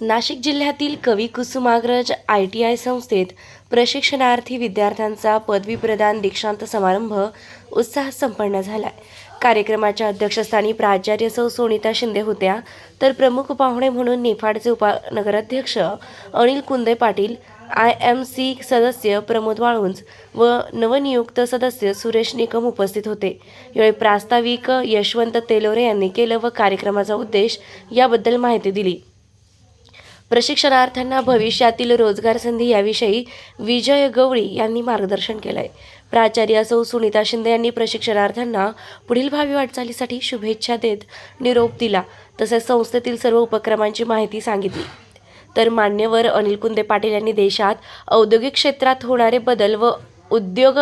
नाशिक जिल्ह्यातील कवी Kusumagraj I T I संस्थेत प्रशिक्षणार्थी विद्यार्थ्यांचा पदवी प्रदान दीक्षांत समारंभ उत्साहात संपन्न झाला कार्यक्रमाच्या अध्यक्षस्थानी प्राचार्य सौ सोनिता शिंदे होत्या तर प्रमुख पाहुणे म्हणून निफाडचे उपनगराध्यक्ष Anil Kunde Patil I M C सदस्य प्रमोद वाळुंज व नवनियुक्त सदस्य सुरेश निकम उपस्थित होते. यावेळी प्रास्ताविक यशवंत तेलोरे यांनी केलं व कार्यक्रमाचा उद्देश याबद्दल माहिती दिली. प्रशिक्षणार्थ्यांना भविष्यातील रोजगार संधी याविषयी विजय गवळी यांनी मार्गदर्शन केलंय. प्राचार्य सौ सुनीता शिंदे यांनी प्रशिक्षणार्थ्यांना पुढील भावी वाटचालीसाठी शुभेच्छा देत निरोप दिला तसेच संस्थेतील सर्व उपक्रमांची माहिती सांगितली. तर मान्यवर अनिल कुंदे पाटील यांनी देशात औद्योगिक क्षेत्रात होणारे बदल व उद्योग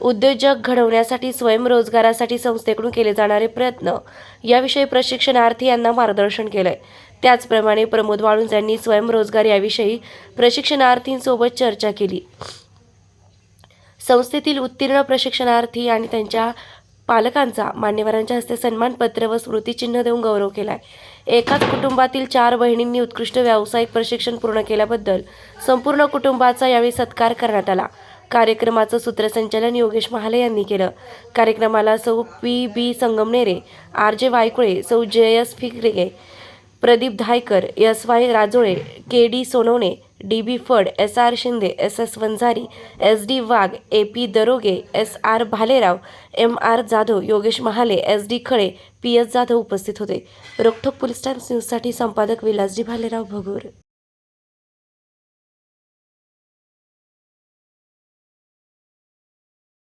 उद्योजक घडवण्यासाठी स्वयंरोजगारासाठी संस्थेकडून केले जाणारे प्रयत्न. याविषयी प्रशिक्षणार्थी यांना मार्गदर्शन केलंय. त्याचप्रमाणे प्रमोद वाळुंज यांनी स्वयंरोजगार याविषयी प्रशिक्षणार्थींसोबत चर्चा केली. संस्थेतील उत्तीर्ण प्रशिक्षणार्थी आणि त्यांच्या पालकांचा मान्यवरांच्या हस्ते सन्मानपत्र व स्मृतिचिन्ह देऊन गौरव केलाय. एकाच कुटुंबातील चार बहिणींनी उत्कृष्ट व्यावसायिक प्रशिक्षण पूर्ण केल्याबद्दल संपूर्ण कुटुंबाचा यावेळी सत्कार करण्यात आला. कार्यक्रमाचं सूत्रसंचालन योगेश महाले यांनी केलं. कार्यक्रमाला सौ पी बी संगमनेरे आर जे वायकुळे सौ Jayas Phikre Pradeep Dhaykar S Y Rajole K D Sonawane D B Phad S R Shinde S S Vanjari S D Wagh A P Daroge S R Bhalerao M R Jadhav Yogesh Mahale S D Khale P S Jadhav उपस्थित होते. रोखोक police times न्यूजसाठी संपादक विलासजी भालेराव भगूर.